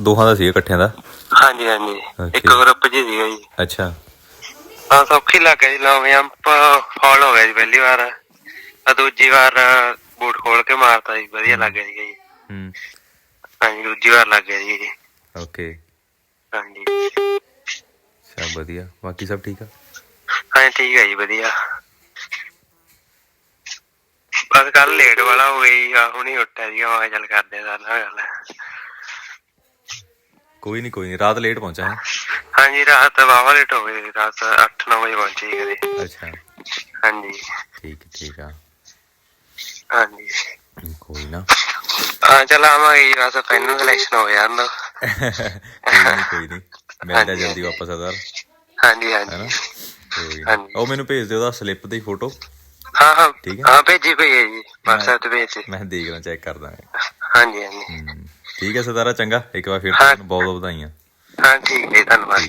ਦੋਹਾਂ ਦਾ ਸੀ ਇਕੱਠਿਆਂ ਦਾ? ਹਾਂਜੀ ਹਾਂਜੀ। ਇੱਕ Okay. ਗਰੁੱਪ ਜੀ ਸੀਗਾ ਜੀ। ਅੱਛਾ। ਹਾਂ ਸੌਖੀ ਲੱਗ ਗਈ ਲੌਂਗ ਜੰਪ ਫਾਲ ਹੋ ਗਿਆ ਜੀ ਪਹਿਲੀ ਵਾਰ। ਆ ਦੂਜੀ ਵਾਰ ਬੂਟ ਖੋਲ ਕੇ ਮਾਰਤਾ ਜੀ ਵਧੀਆ ਲੱਗ ਗਿਆ ਜੀ। ਹੂੰ। ਹਾਂਜੀ ਦੂਜੀ ਵਾਰ ਲੱਗ ਗਿਆ ਜੀ। ਓਕੇ। ਹਾਂਜੀ। ਸਭ ਵਧੀਆ। ਬਾਕੀ ਸਭ ਠੀਕ ਆ? ਹਾਂ ਠੀਕ ਹੈ ਜੀ ਵਧੀਆ। ਬਸ ਕੱਲ ਲੇਟ ਵਾਲਾ ਹੋ ਗਈ ਆ ਹੁਣੀ ਉੱਠਿਆ ਜੀ ਕਿਹਾ ਚੱਲ ਕਰਦੇ ਆ ਨਾਲ ਗੱਲ। ਕੋਈ ਨਹੀਂ ਕੋਈ ਨਹੀਂ ਰਾਤ ਲੇਟ ਪਹੁੰਚਾ ਹੈ। ਹਾਂਜੀ ਰਾਤ ਵਾਵਾ ਲੇਟ ਹੋ ਗਈ ਰਾਤ 8-9 ਵਜੇ ਪਹੁੰਚੀ ਕਦੇ ਅੱਛਾ। ਹਾਂਜੀ। ਠੀਕ ਠੀਕ ਆ। ਹਾਂਜੀ। ਕੋਈ ਨਾ। ਹਾਂ ਚਲ ਆਵਾਂਗੇ ਬਸ ਫਾਈਨਲ ਸਿਲੈਕਸ਼ਨ ਹੋ ਗਿਆ ਨਾ ਕੋਈ ਨਹੀਂ ਕੋਈ ਮਿਲਦਾ ਹਾਂਜੀ, ਜਲਦੀ ਵਾਪਸ ਹਾਂਜੀ ਹੈਨਾ? ਹਾਂਜੀ ਕੋਈ ਹਾਂਜੀ। ਉਹ ਮੈਨੂੰ ਭੇਜ ਦਿਓ ਉਹਦਾ ਸਲਿੱਪ ਦੀ ਫੋਟੋ ਹਾਂ ਹਾਂ। ਠੀਕ ਹੈ। ਹਾਂ ਭੇਜੀ ਭੇਜੀ ਹੈ ਜੀ। WhatsApp ਤੇ ਭੇਜੀ। ਮੈਂ ਦੇਖ ਲਾਂ ਚੈੱਕ ਕਰਦਾ ਹਾਂਜੀ ਹਾਂਜੀ। ਹੂੰ। ਠੀਕ ਹੈ ਸਰਦਾਰਾ ਚੰਗਾ। ਇੱਕ ਵਾਰ ਫਿਰ। ਤੁਹਾਨੂੰ ਬਹੁਤ ਬਹੁਤ ਵਧਾਈਆਂ। ਹਾਂ ਠੀਕ ਹੈ ਧੰਨਵਾਦ।